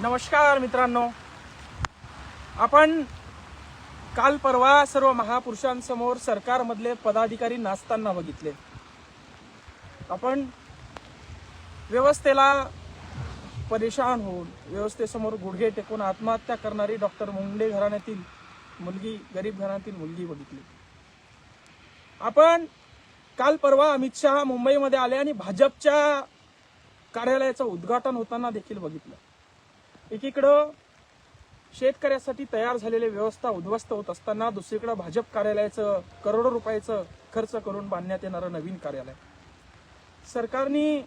नमस्कार मित्रांनो. आपण काल परवा सर्व महापुरुषांसमोर सरकारमधले पदाधिकारी नाचताना बघितले. आपण व्यवस्थेला परेशान होऊन व्यवस्थेसमोर गुडघे टेकून आत्महत्या करणारी डॉक्टर मुंडे घराण्यातील मुलगी गरीब घराण्यातील मुलगी बघितली. आपण काल परवा अमित शहा मुंबईमध्ये आले आणि भाजपच्या कार्यालयाचं उद्घाटन होताना देखील बघितलं. एकीकडं शेतकऱ्यासाठी तयार झालेली व्यवस्था उद्ध्वस्त होत असताना दुसरीकडे भाजप कार्यालयाचं करोडो रुपयाचं खर्च करून बांधण्यात येणारं नवीन कार्यालय. सरकारने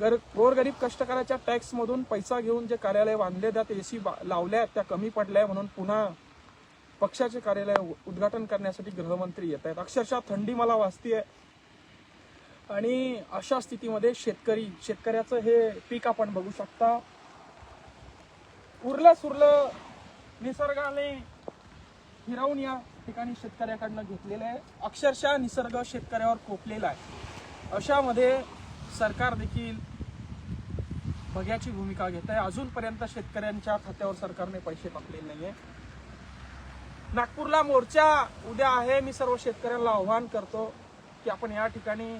गर गोरगरीब कष्टकऱ्याच्या टॅक्समधून पैसा घेऊन जे कार्यालय बांधले त्यात एसी लावल्या त्या कमी पडल्या म्हणून पुन्हा पक्षाचे कार्यालय उ- उद्घाटन करण्यासाठी गृहमंत्री येत आहेत अक्षरशः थंडी मला वाजतीये. आणि अशा स्थितीमध्ये शेतकरी शेतकऱ्याचं हे पीक आपण बघू शकता. उरलं सुरलं निसर्गाने हिरावून या ठिकाणी शेतकऱ्याकडनं घेतलेलं आहे. अक्षरशः निसर्ग शेतकऱ्यावर कोपलेला आहे. अशामध्ये सरकार देखील बघ्याची भूमिका घेत आहे. अजूनपर्यंत शेतकऱ्यांच्या खात्यावर सरकारने पैसे टाकलेले आहे नागपूरला मोर्चा उद्या आहे. मी सर्व शेतकऱ्यांना आव्हान करतो की आपण या ठिकाणी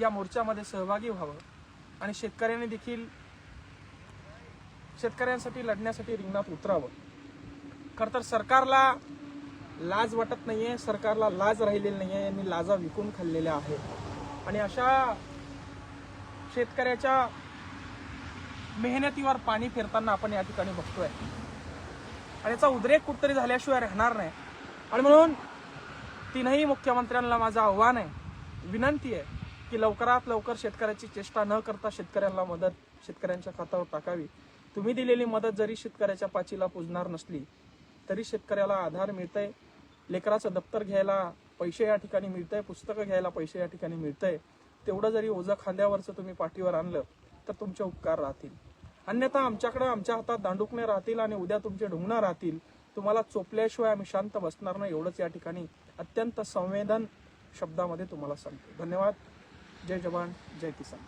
या मोर्चामध्ये सहभागी व्हावं. आणि शेतकऱ्यांनी देखील शेतकऱ्यांसाठी लढण्यासाठी रिंगणात उतरावं. खरं तर सरकारला लाज वाटत नाही आहे सरकारला लाज राहिलेली नाही आहे यांनी लाजा विकून खाल्लेल्या आहेत. आणि अशा शेतकऱ्याच्या मेहनतीवर पाणी फिरताना आपण या ठिकाणी बघतोय. आणि याचा उद्रेक कुठतरी झाल्याशिवाय राहणार नाही. आणि म्हणून तीनही मुख्यमंत्र्यांना माझं आव्हान आहे विनंती आहे की लवकरात लवकर शेतकऱ्याची चेष्टा न करता शेतकऱ्यांना मदत शेतकऱ्यांच्या खात्यावर टाकावी. तुम्ही दिलेली मदत जरी शेतकऱ्याच्या पाचीला पुजणार नसली तरी शेतकऱ्याला आधार मिळतंय. लेकराचं दप्तर घ्यायला पैसे या ठिकाणी मिळतंय पुस्तकं घ्यायला पैसे या ठिकाणी मिळतंय. तेवढं जरी ओझं खांद्यावरचं तुम्ही पाठीवर आणलं तर तुमचे उपकार राहतील. अन्यथा आमच्याकडे आमच्या हातात दांडुकणे राहतील आणि उद्या तुमचे ढुंगणं राहतील. तुम्हाला चोपल्याशिवाय आम्ही शांत बसणार नाही एवढंच या ठिकाणी अत्यंत संवेदन शब्दामध्ये तुम्हाला सांगतो. धन्यवाद. जय जवान जय किसान.